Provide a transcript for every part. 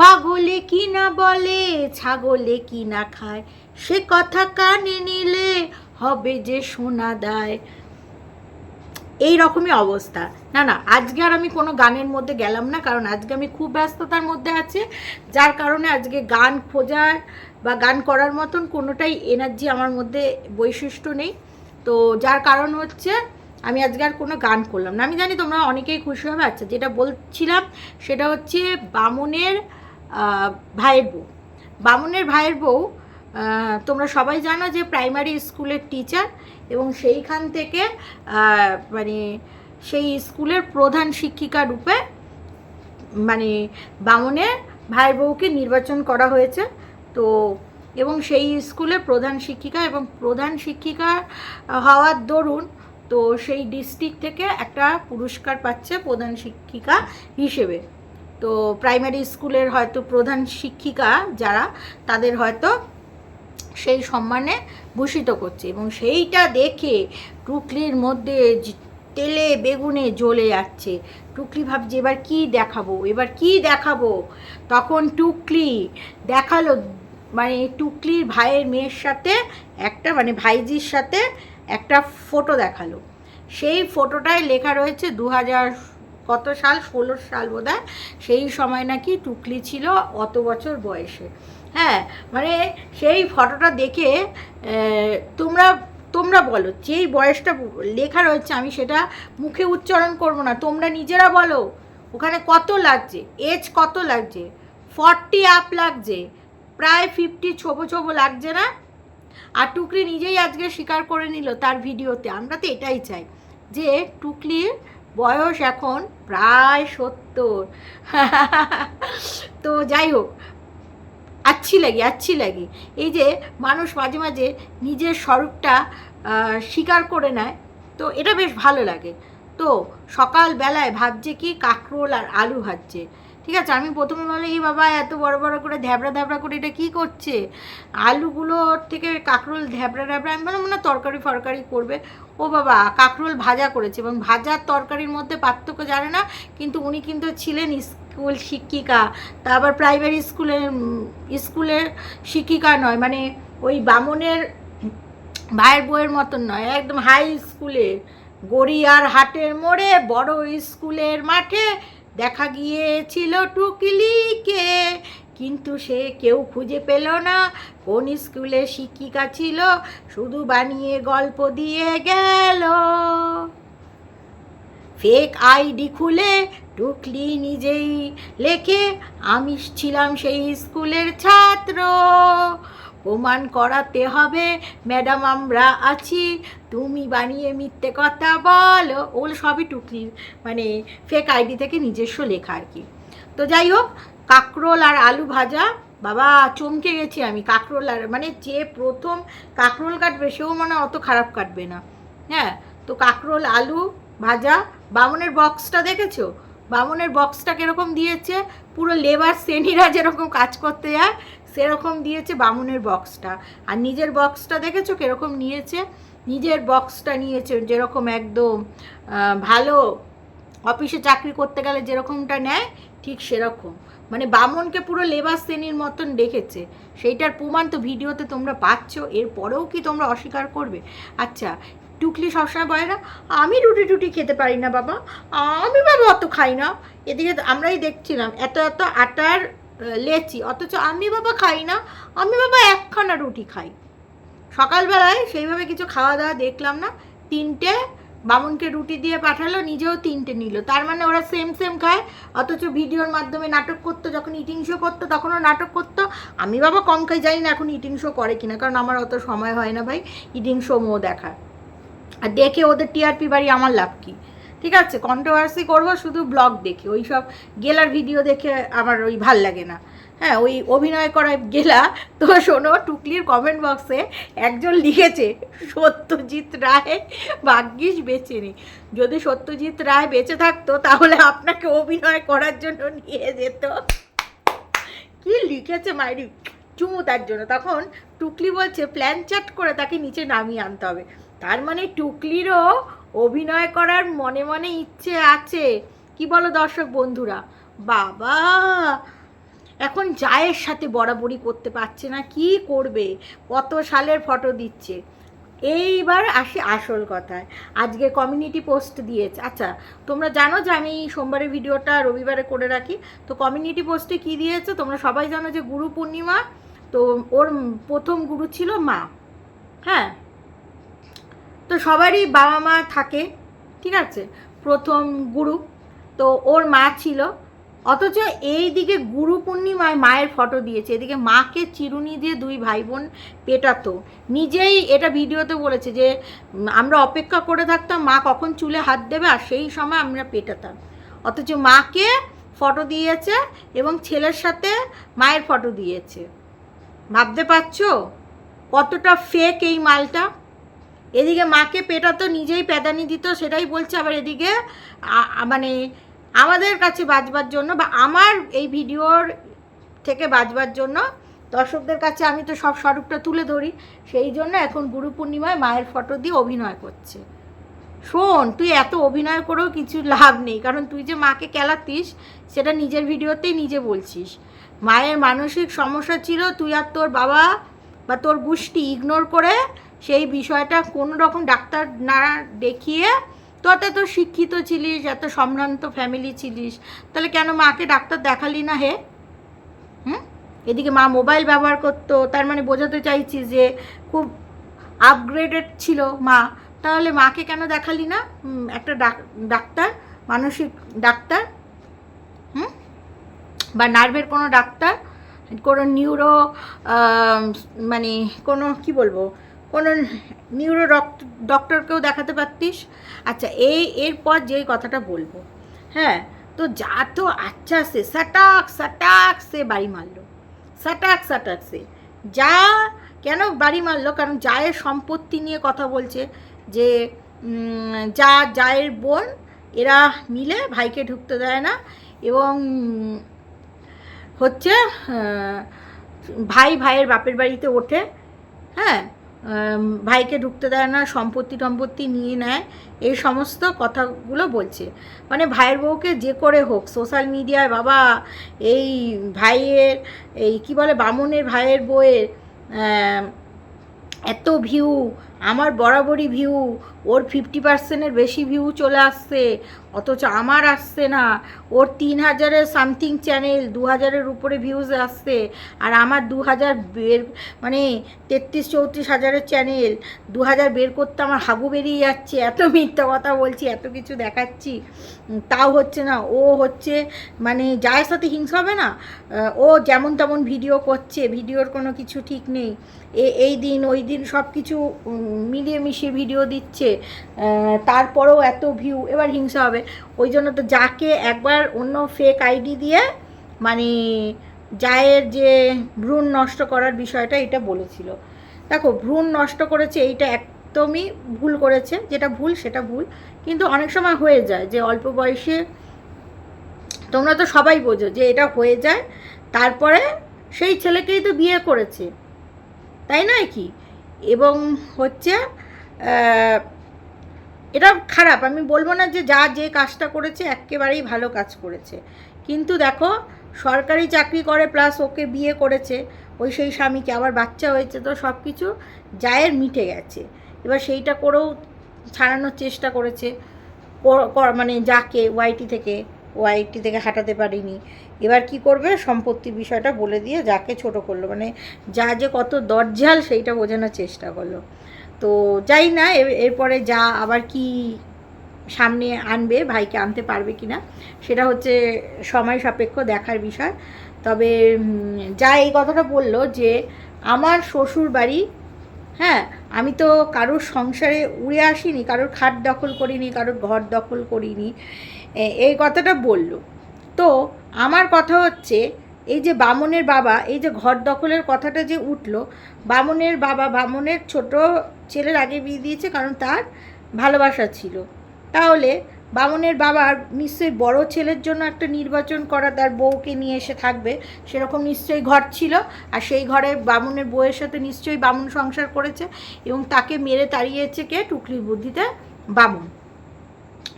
পাগলে কি না বলে, ছাগলে কি না খায়। সে কথা কানে নিলে হবে যে শোনা দেয়। এই রকমই অবস্থা। না না, আজকে আর আমি কোনো গানের মধ্যে গেলাম না, কারণ আজকে আমি খুব ব্যস্ততার মধ্যে আছি। যার কারণে আজকে গান খোঁজার বা গান করার মতন কোনোটাই এনার্জি আমার মধ্যে বৈশিষ্ট্য নেই। তো যার কারণ হচ্ছে আমি আজকে আর কোনো গান করলাম না। আমি জানি তোমরা অনেকেই খুশি হবে। আচ্ছা যেটা বলছিলাম সেটা হচ্ছে বামুনের ভাইয়ের বউ। বামুনের ভাইয়ের বউ তোমরা সবাই জানো যে প্রাইমারি স্কুলের টিচার এবং সেইখান থেকে মানে সেই স্কুলের প্রধান শিক্ষিকা রূপে মানে বামনের ভাই বউকে নির্বাচন করা হয়েছে। তো, এবং সেই স্কুলের প্রধান শিক্ষিকা এবং প্রধান শিক্ষিকা হওয়ার দরুন, তো সেই ডিস্ট্রিক্ট থেকে একটা পুরস্কার পাচ্ছে প্রধান শিক্ষিকা হিসেবে। তো প্রাইমারি স্কুলের হয়তো প্রধান শিক্ষিকা যারা, তাদের হয়তো সেই সম্মানে ভূষিত করছে এবং সেইটা দেখে টুকলির মধ্যে তেলে বেগুনে জ্বলে যাচ্ছে। টুকলি ভাবছে, এবার কি দেখাবো? এবার কি দেখাবো? তখন টুকলি দেখাল মানে টুকলির ভাইয়ের মেয়ের সাথে একটা মানে ভাইজির সাথে একটা ফটো দেখাল। সেই ফটোটায় লেখা রয়েছে দু হাজার কত সাল? ষোলো সাল বোধ সেই সময় নাকি টুকলি ছিল অত বছর বয়সে। হ্যাঁ মানে সেই ফটোটা দেখে তোমরা তোমরা বলো, যেই বয়সটা লেখা রয়েছে, আমি সেটা মুখে উচ্চারণ করব না। তোমরা নিজেরা বলো, ওখানে কত লাগছে? এজ কত লাগছে? ফর্টি আপ লাগছে। প্রায় ফিফটি ছোবো ছোবো লাগছে না? আর টুকলি নিজেই আজকে স্বীকার করে নিল তার ভিডিওতে। আমরা তো এটাই চাই যে টুকলির বয়স এখন প্রায় সত্তর। তো যাই হোক, আচ্ছি লাগে আচ্ছি লাগে। এই যে মানুষ মাঝে মাঝে নিজের স্বরূপটা স্বীকার করে নেয়, তো এটা বেশ ভালো লাগে। তো সকালবেলায় ভাবছে কি কাঁকরোল আর আলু ভাজছে। ঠিক আছে, আমি প্রথমে বলে এই বাবা, এত বড় বড় করে ধ্যাবড়া ধ্যাবড়া করে এটা কী করছে? আলুগুলোর থেকে কাঁকরোল ধ্যাবড়া ধ্যাবড়া, আমি বললাম, না, তরকারি ফরকারি করবে। ও বাবা, কাঁকরোল ভাজা করেছে। এবং ভাজার তরকারির মধ্যে পার্থক্য জানে না, কিন্তু উনি কিন্তু ছিলেন স্কুল শিক্ষিকা। তা আবার প্রাইমারি স্কুলের স্কুলের শিক্ষিকা নয় মানে ওই বামনের ভাইয়ের বইয়ের মতন নয়, একদম হাই স্কুলের গড়িয়ার হাটের মোড়ে, বড় স্কুলের মাঠে দেখা গিয়েছিল টুকলিকে, কিন্তু সে কেউ খুঁজে পেল না। কোন স্কুলে শিক্ষিকা ছিল, শুধু বানিয়ে গল্প দিয়ে গেল। ফেক আইডি খুলে টুকলি নিজেই লেখে আমি ছিলাম সেই স্কুলের ছাত্র। প্রমাণ করাতে হবে। ম্যাডাম, আমরা আছি। তুমি বানিয়ে মিথ্যে কথা বলো। ওগুলো সবই টুকলির মানে ফেক আইডি থেকে নিজস্ব লেখা আর কি। তো যাই হোক, কাঁকরোল আর আলু ভাজা। বাবা, চমকে গেছি আমি। কাঁকরোল আর মানে যে প্রথম কাঁকরোল কাটবে, সেও মানে অত খারাপ কাটবে না। হ্যাঁ তো কাঁকরোল, আলু ভাজা। বামনের বক্সটা দেখেছ? বামনের বক্সটা কীরকম দিয়েছে? পুরো লেবার শ্রেণীরা যেরকম কাজ করতে যায় সেরকম দিয়েছে বামুনের বক্সটা আর নিজের বক্সটা দেখেছ কীরকম নিয়েছে? নিজের বক্সটা নিয়েছে যেরকম একদম ভালো অফিসে চাকরি করতে গেলে যেরকমটা নেয়, ঠিক সেরকম। মানে বামনকে পুরো লেবার শ্রেণির মতন দেখেছে। সেইটার প্রমাণ তো ভিডিওতে তোমরা পাচ্ছ, এরপরেও কি তোমরা অস্বীকার করবে? আচ্ছা টুকলি সবসময় না আমি রুটি টুটি খেতে পারি না বাবা। আমি বাবা অত খাই না। এদিকে আমরাই দেখছিলাম, এত এত আটার লেচি, অথচ আমি বাবা খাই না, আমি বাবা একখানা রুটি খাই। সকালবেলায় সেইভাবে কিছু খাওয়া দাওয়া দেখলাম না, তিনটে, বামুনকে রুটি দিয়ে পাঠালো, নিজেও তিনটে নিল। তার মানে ওরা সেম সেম খায়, অথচ ভিডিওর মাধ্যমে নাটক করতো, যখন ইটিং শো করতো, তখনও নাটক করতো। আমি বাবা কম খাই, জানি না এখন ইটিং শো করে কিনা, কারণ আমার অত সময় হয় না ভাই ইটিং শো মো দেখার। আর দেখে ওদের টিআরপি বাড়ি আমার লাভ কি? ঠিক আছে কন্ট্রোভার্সি করব, শুধু ব্লগ দেখে ওই সব গেলার ভিডিও দেখে আমার ওই ভালো লাগে না। হ্যাঁ ওই অভিনয় করা গেলা, তো শোনো, টুকলির কমেন্ট বক্সে একজন লিখেছে, সত্যজিৎ রায় ভাগ্যিস বেঁচে নেই। যদি সত্যজিৎ রায় বেঁচে থাকতো, তাহলে আপনাকে অভিনয় করার জন্য নিয়ে যেত। কি লিখেছে মাইরি? চুমু তার জন্য। তখন টুকলি বলছে প্ল্যান চ্যাট করে তাকে নিচে নামিয়ে আনতে হবে। তার মানে টুকলিরও অভিনয় করার মনে মনে ইচ্ছে আছে। কি বলো দর্শক বন্ধুরা? বাবা! এখন জায়ের সাথে বরাবরই করতে পারছে না, কি করবে? কত সালের ফটো দিচ্ছে? এইবার আসি আসল কথায়। আজকে কমিউনিটি পোস্ট দিয়েছে। আচ্ছা তোমরা জানো যে আমি সোমবারে ভিডিওটা রবিবারে করে রাখি। তো কমিউনিটি পোস্টে কি দিয়েছে? তোমরা সবাই জানো যে গুরু পূর্ণিমা, তো ওর প্রথম গুরু ছিল মা। হ্যাঁ তো সবারই বাবা মা থাকে, ঠিক আছে? প্রথম গুরু, তো ওর মা ছিল। অথচ এই দিকে গুরু পূর্ণিমায় মায়ের ফটো দিয়েছে। এদিকে মাকে চিরুনি দিয়ে দুই ভাই বোন পেটাতো। নিজেই এটা ভিডিওতে বলেছে যে আমরা অপেক্ষা করে থাকতাম, মা কখন চুলে হাত দেবে আর সেই সময় আমরা পেটাতাম। অথচ মাকে ফটো দিয়েছে এবং ছেলের সাথে মায়ের ফটো দিয়েছে। ভাবতে পারছ? কতটা ফেক এই মালটা? এদিকে মাকে পেটাতো নিজেই প্যাদানি দিত, সেটাই বলছে আবার এদিকে মানে আমাদের কাছে বাজবার জন্য বা আমার এই ভিডিওর থেকে বাজবার জন্য দর্শকদের কাছে আমি তো সব স্বরূপটা তুলে ধরি, সেই জন্য এখন গুরু পূর্ণিমায় মায়ের ফটো দিয়ে অভিনয় করছে। শোন, তুই এত অভিনয় করেও কিছু লাভ নেই, কারণ তুই যে মাকে কেলাতিস, সেটা নিজের ভিডিওতেই নিজে বলছিস। মায়ের মানসিক সমস্যা ছিল, তুই আর তোর বাবা বা তোর গোষ্ঠী ইগনোর করে সেই বিষয়টা কোনো রকম ডাক্তার না দেখিয়ে তো এত শিক্ষিত ছিলিস, এত সম্ভ্রান্ত ফ্যামিলি ছিলিস, তাহলে কেন মাকে ডাক্তার দেখালি না হে? হুম? এদিকে মা মোবাইল ব্যবহার করতো, তার মানে বোঝাতে চাইছি যে খুব আপগ্রেডেড ছিল মা, তাহলে মাকে কেন দেখালি না? একটা ডাক- ডাক্তার, মানসিক ডাক্তার, হুম? বা নার্ভের কোনো ডাক্তার, কোনো নিউরো মানে কোনো, কি বলব? কোনো নিউরো ডক্টরকেও দেখাতে পারতিস? আচ্ছা এই, এরপর যেই কথাটা বলব হ্যাঁ? তো যা তো আচ্ছা সে সাটাক সাটাক সে বাড়ি মারলো। সাটাক সাটাক সে। যা, কেন বাড়ি মারলো? কারণ জায়ের সম্পত্তি নিয়ে কথা বলছে যে যা জায়ের বোন, এরা মিলে ভাইকে ঢুকতে দেয় না এবং হচ্ছে ভাই ভাইয়ের বাপের বাড়িতে ওঠে হ্যাঁ? ভাইকে ঢুকতে দেয় না, সম্পত্তি টম্পত্তি নিয়ে নেয়, এই সমস্ত কথাগুলো বলছে। মানে ভাইয়ের বউকে যে করে হোক সোশ্যাল মিডিয়ায় বাবা, এই ভাইয়ের, এই কি বলে, বামনের ভাইয়ের বউয়ের এত ভিউ আমার বরাবরই ভিউ ওর ফিফটি পার্সেন্টের বেশি ভিউ চলে আসছে, অথচ আমার আসছে না। ওর তিন হাজারের সামথিং চ্যানেল দু হাজারের উপরে ভিউজ আসছে, আর আমার দু হাজার বের মানে তেত্রিশ, চৌত্রিশ হাজারের চ্যানেল দু হাজার বের করতে আমার হাগু বেরিয়ে যাচ্ছে, এত মিথ্যা কথা বলছি, এত কিছু দেখাচ্ছি। তাও হচ্ছে না, ও হচ্ছে মানে যার সাথে হিংসা হবে না ও যেমন তেমন ভিডিও করছে ভিডিওর কোনো কিছু ঠিক নেই। এই দিন, ওই দিন সব কিছু মিলিয়ে মিশিয়ে ভিডিও দিচ্ছে তারপরেও এত ভিউ এবার হিংসা হবে। ওই জন্য তো যাকে একবার অন্য ফেক আইডি দিয়ে মানে জায়ের যে ভ্রূণ নষ্ট করার বিষয়টা এটা বলেছিল। দেখো, ভ্রূণ নষ্ট করেছে এইটা একদমই ভুল করেছে, যেটা ভুল সেটা ভুল। কিন্তু অনেক সময় হয়ে যায় যে অল্প বয়সে তোমরা তো সবাই বোঝো যে এটা হয়ে যায়, তারপরে সেই ছেলেকেই তো বিয়ে করেছে। তাই নয় কি? এবং হচ্ছে এটা খারাপ। আমি বলব না যে যা যে কাজটা করেছে, একেবারেই ভালো কাজ করেছে। কিন্তু দেখো, সরকারি চাকরি করে প্লাস ওকে বিয়ে করেছে, ওই সেই স্বামীকে, আবার বাচ্চা হয়েছে, তো সব কিছু জায়ের মিটে গেছে। এবার সেইটা করেও ছাড়ানোর চেষ্টা করেছে কর- কর- মানে যাকে ওয়াইটি থেকে। ওয়াইটি থেকে হাঁটাতে পারিনি। এবার কি করবে? সম্পত্তির বিষয়টা বলে দিয়ে যাকে ছোট করল। মানে যা যে কত দরজাল সেইটা বোঝানোর চেষ্টা করল। তো যাই না এরপরে যা আবার কি সামনে আনবে, ভাইকে আনতে পারবে কি না সেটা হচ্ছে সময় সাপেক্ষ দেখার বিষয়। তবে যা এই কথাটা বলল যে আমার শ্বশুর বাড়ি হ্যাঁ আমি তো কারোর সংসারে উড়ে আসিনি, কারোর খাট দখল করিনি, কারোর ঘর দখল করিনি। এই কথাটা বলল। তো আমার কথা হচ্ছে, এই যে বামনের বাবা, এই যে ঘর দখলের কথাটা যে উঠল, বামনের বাবা, বামনের ছোট ছেলের আগে বিয়ে দিয়েছে কারণ তার ভালোবাসা ছিল। তাহলে বামনের বাবার নিশ্চয়ই বড় ছেলের জন্য একটা নির্বাচন করা তার বউকে নিয়ে এসে থাকবে, সেরকম নিশ্চয়ই ঘর ছিল। আর সেই ঘরে বামনের বউয়ের সাথে নিশ্চয়ই বামুন সংসার করেছে এবং তাকে মেরে তাড়িয়েছে কে? টুকলির বুদ্ধিতে বামুন।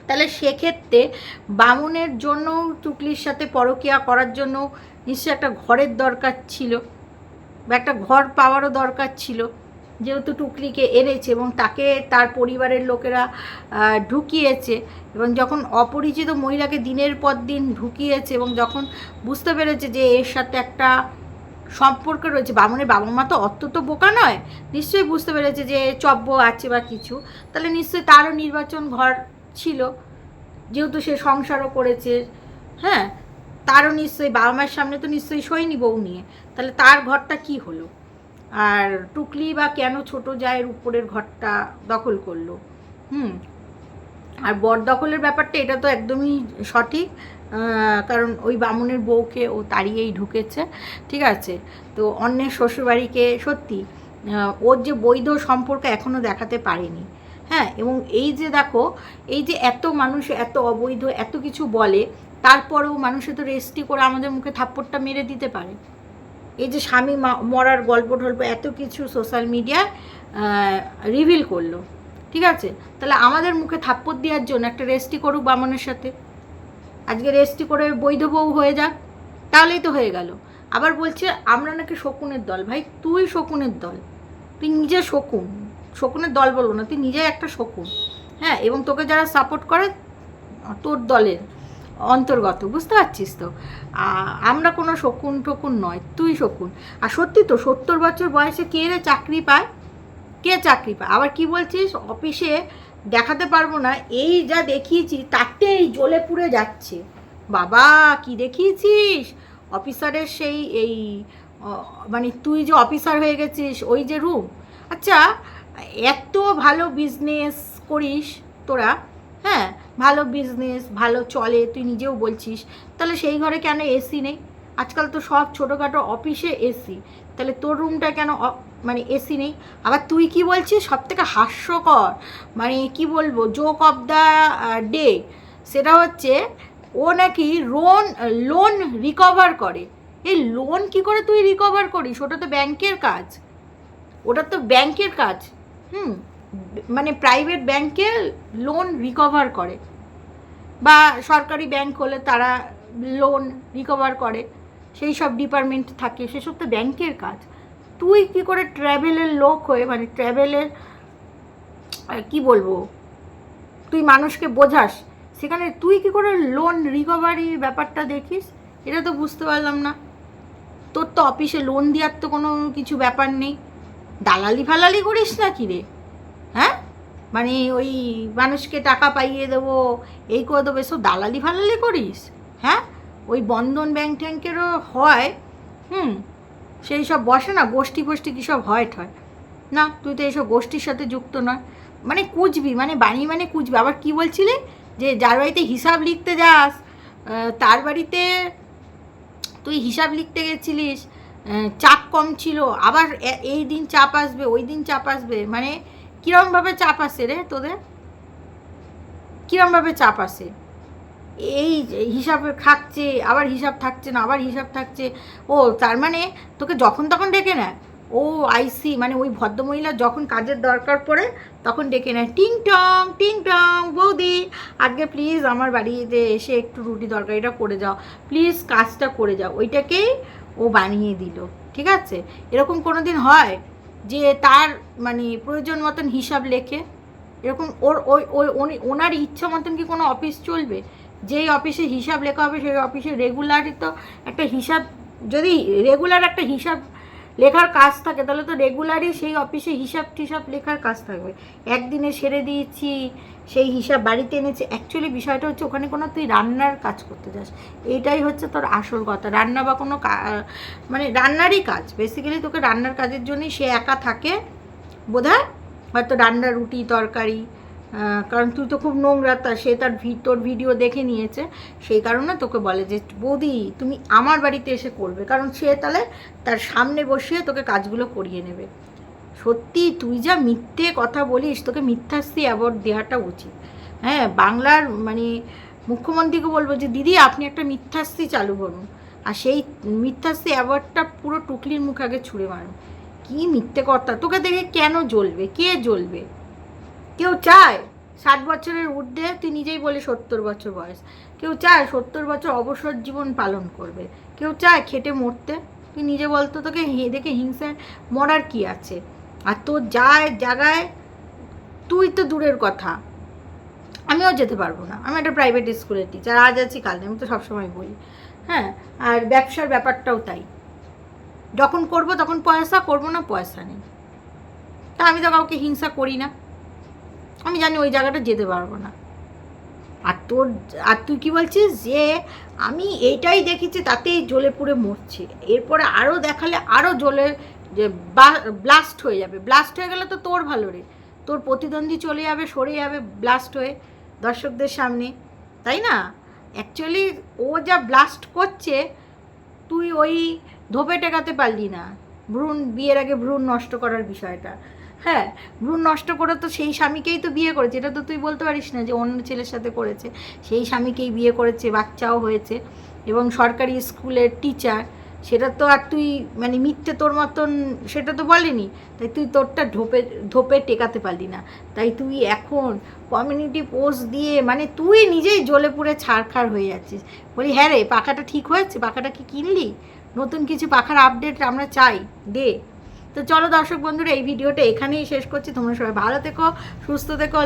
তাহলে সেক্ষেত্রে বামুনের জন্য টুকলির সাথে পরকিয়া করার জন্য নিশ্চয়ই একটা ঘরের দরকার ছিল বা একটা ঘর পাওয়ারও দরকার ছিল। যেহেতু টুকলিকে এনেছে এবং তাকে তার পরিবারের লোকেরা ঢুকিয়েছে এবং যখন অপরিচিত মহিলাকে দিনের পর দিন ঢুকিয়েছে এবং যখন বুঝতে পেরেছে যে এর সাথে একটা সম্পর্ক রয়েছে, বামুনের বাবা মা তো অত তো বোকা নয়, নিশ্চয়ই বুঝতে পেরেছে যে চব্য আছে বা কিছু, তাহলে নিশ্চয়ই তারও নির্বাচন ঘর ছিল, যেহেতু সে সংসারও করেছে হ্যাঁ তারও নিশ্চয়ই বাবা মায়ের সামনে তো নিশ্চয়ই সইনি বউ নিয়ে, তাহলে তার ঘরটা কি হলো? আর টুকলি বা কেন ছোট জায়ের উপরের ঘরটা দখল করল? হুম, আর বর দখলের ব্যাপারটা এটা তো একদমই সঠিক কারণ ওই বামুনের বউকে ও তাড়িয়েই ঢুকেছে, ঠিক আছে? তো অন্যের শ্বশুরবাড়িকে সত্যি ওর যে বৈধ সম্পর্ক এখনও দেখাতে পারেনি। হ্যাঁ এবং এই যে দেখো, এই যে এত মানুষ এত অবৈধ, এত কিছু বলে, তারপরেও মানুষে তো রেস্টি করে আমাদের মুখে থাপ্পড়টা মেরে দিতে পারে। এই যে স্বামী মরার গল্প টল্প এত কিছু সোশ্যাল মিডিয়া রিভিল করল, ঠিক আছে? তাহলে আমাদের মুখে থাপ্পড় দেওয়ার জন্য একটা রেস্টি করুক বামনের সাথে। আজকে রেস্টি করে বৈধ বউ হয়ে যাক, তাহলেই তো হয়ে গেল। আবার বলছে, আমরা নাকি শকুনের দল, ভাই, তুই শকুনের দল, তুই নিজে শকুন। শকুনের দল বলব না, তুই নিজে একটা শকুন হ্যাঁ? এবং তোকে যারা সাপোর্ট করে, তোর দলের অন্তর্গত, বুঝতে পারছিস তো? আমরা কোনো শকুন টকুন নয়, তুই শকুন। আর সত্যি তো, সত্তর বছর বয়সে কে রে চাকরি পায়? কে চাকরি পায়? আবার কি বলছিস? অফিসে দেখাতে পারব না, এই যা দেখিয়েছি, তাতেই জ্বলে পুড়ে যাচ্ছে। বাবা, কি দেখিয়েছিস? অফিসারের সেই, এই মানে তুই যে অফিসার হয়ে গেছিস, ওই যে রুম আচ্ছা এত ভালো বিজনেস করিস তোরা হ্যাঁ? ভালো বিজনেস ভালো চলে, তুই নিজেও বলছিস। তাহলে সেই ঘরে কেন এসি নেই? আজকাল তো সব ছোটোখাটো অফিসে এসি তাহলে তোর রুমটা কেন মানে এসি নেই? আবার তুই কি বলছিস? সব থেকে হাস্যকর মানে কি বলব জোক অফ দ্য ডে সেটা হচ্ছে ও নাকি লোন লোন রিকভার করে। এই লোন কি করে তুই রিকভার করিস? ওটা তো ব্যাংকের কাজ। ওটা তো ব্যাংকের কাজ। হুম মানে প্রাইভেট ব্যাংকে লোন রিকভার করে। বা সরকারি ব্যাংক হলে তারা লোন রিকভার করে। সেই সব ডিপার্টমেন্ট থাকে সেসব তো ব্যাংকের কাজ। তুই কি করে ট্র্যাভেলের লোক হয়ে মানে ট্র্যাভেলের কি বলব? তুই মানুষকে বোঝাস, সেখানে তুই কি করে লোন রিকভারি ব্যাপারটা দেখিস? এটা তো বুঝতে পারলাম না। তোর তো অফিসে লোন দেওয়ার তো কোনো কিছু ব্যাপার নেই। দালালি ফালালি করিস না কি রে? হ্যাঁ? মানে ওই মানুষকে টাকা পাইয়ে দেবো, এই করে দেবো, এসব দালালি ফালালি করিস? হ্যাঁ? ওই বন্ধন ব্যাংক ট্যাঙ্কেরও হয়, হুম? সেই সব বসে না, গোষ্ঠী গোষ্ঠী কী সব হয় ঠয়? না, তুই তো এইসব গোষ্ঠীর সাথে যুক্ত নয়। মানে কুচবি মানে বাণী মানে কুচবি আবার কি বলছিলি? যে যার বাড়িতে হিসাব লিখতে যাস তার বাড়িতে তুই হিসাব লিখতে গেছিলিস চাপ কম ছিল। আবার এই দিন চাপ আসবে, ওই দিন চাপ আসবে। মানে কীরমভাবে চাপ আসে রে তোদের? কীরমভাবে চাপ আসে? এই হিসাবে থাকছে আবার হিসাব থাকছে না, আবার হিসাব থাকছে। ও, তার মানে তোকে যখন তখন ডেকে নেয়। ও আইসি মানে ওই ভদ্রমহিলা যখন কাজের দরকার পড়ে, তখন ডেকে নেয়। টিং টং টিং টং, বৌদি, আজকে প্লিজ আমার বাড়িতে এসে একটু রুটি তরকারিটা করে যাও। প্লিজ কাজটা করে যাও। ওইটাকেই ও বানিয়ে দিল, ঠিক আছে? এরকম কোনো দিন হয় যে তার মানে প্রয়োজন মতন হিসাব লেখে? এরকম ওর, ওই ওই ওনার ইচ্ছা মতন কি কোনো অফিস চলবে? যেই অফিসে হিসাব লেখা হবে, সেই অফিসে রেগুলারই তো একটা হিসাব, যদি রেগুলার একটা হিসাব লেখার কাজ থাকে, তাহলে তো রেগুলারই সেই অফিসে হিসাব টিসাব লেখার কাজ থাকবে। একদিনে সেরে দিয়েছি, সেই হিসাব বাড়িতে এনেছি। অ্যাকচুয়ালি বিষয়টা হচ্ছে ওখানে কোনো তুই রান্নার কাজ করতে যাস। এইটাই হচ্ছে তোর আসল কথা। রান্না বা কোনো মানে রান্নারই কাজ। বেসিক্যালি তোকে রান্নার কাজের জন্যই সে একা থাকে বোধ বোধহয়। হয়তো রান্না রুটি, তরকারি কারণ তুই তো খুব নোংরা, তা সে তার তোর ভিডিও দেখে নিয়েছে। সেই কারণে তোকে বলে যে, বৌদি, তুমি আমার বাড়িতে এসে করবে। কারণ সে তাহলে তার সামনে বসিয়ে তোকে কাজগুলো করিয়ে নেবে। সত্যি, তুই যা মিথ্যে কথা বলিস, তোকে মিথ্যাশ্রী অ্যাওয়ার্ড দেওয়াটা উচিত। হ্যাঁ বাংলার মানে মুখ্যমন্ত্রীকে বলব যে, দিদি, আপনি একটা মিথ্যাশ্রী চালু করুন। আর সেই মিথ্যাশ্রী অ্যাওয়ার্ডটা পুরো টুকলির মুখে আগে ছুঁড়ে মারুন। কী মিথ্যে কথা? তোকে দেখে কেন জ্বলবে? কে জ্বলবে? কেউ চায় ষাট বছরের ঊর্ধ্বে তুই নিজেই বলি সত্তর বছর বয়স। কেউ চায় সত্তর বছর অবসর জীবন পালন করবে। কেউ চায় খেটে মরতে। তুই নিজে বলতো তোকে দেখে হিংসায় মরার কি আছে? আর তোর যায় জায়গায় তুই তো দূরের কথা। আমিও যেতে পারব না। আমি একটা প্রাইভেট স্কুলের টিচার আজ আছি, কাল আমি তো সবসময় বলি। হ্যাঁ? আর ব্যবসার ব্যাপারটাও তাই। যখন করব তখন পয়সা, করব না পয়সা নেই। তা আমি তো কাউকে হিংসা করি না। আমি জানি ওই জায়গাটা যেতে পারব না। আর তোর, আর তুই কি বলছিস যে আমি এইটাই দেখেছি, তাতেই জ্বলে পুড়ে মরছে। এরপরে আরও দেখালে আরও জ্বলে যে ব্লাস্ট হয়ে যাবে। ব্লাস্ট হয়ে গেলে তো তোর ভালো রে। তোর প্রতিদ্বন্দ্বী চলে যাবে, সরে যাবে ব্লাস্ট হয়ে দর্শকদের সামনে। তাই না? অ্যাকচুয়ালি ও যা ব্লাস্ট করছে, তুই ওই ধোপে টেকাতে পারলি না। ভ্রূণ, বিয়ের আগে ভ্রূণ নষ্ট করার বিষয়টা। হ্যাঁ ভ্রূণ নষ্ট করে তো সেই স্বামীকেই তো বিয়ে করেছে। এটা তো তুই বলতে পারিস না যে অন্য ছেলের সাথে করেছে। সেই স্বামীকেই বিয়ে করেছে, বাচ্চাও হয়েছে। এবং সরকারি স্কুলের টিচার সেটা তো আর তুই মানে মিথ্যে তোর মতন সেটা তো বলেনি। তাই তুই তোরটা ঢোপে ধোপে টেকাতে পারলি না। তাই তুই এখন কমিউনিটি পোস্ট দিয়ে মানে তুই নিজেই জ্বলে পুড়ে ছাড়খাড় হয়ে যাচ্ছিস। বলি হ্যাঁ রে, পাখাটা ঠিক হয়েছে? পাখাটা কি কিনলি? নতুন কিছু পাখার আপডেট আমরা চাই, দে। তো চলো দর্শক বন্ধুরা, এই ভিডিওটা এখানেই শেষ করছি। তোমরা সবাই ভালো থেকো, সুস্থ থেকো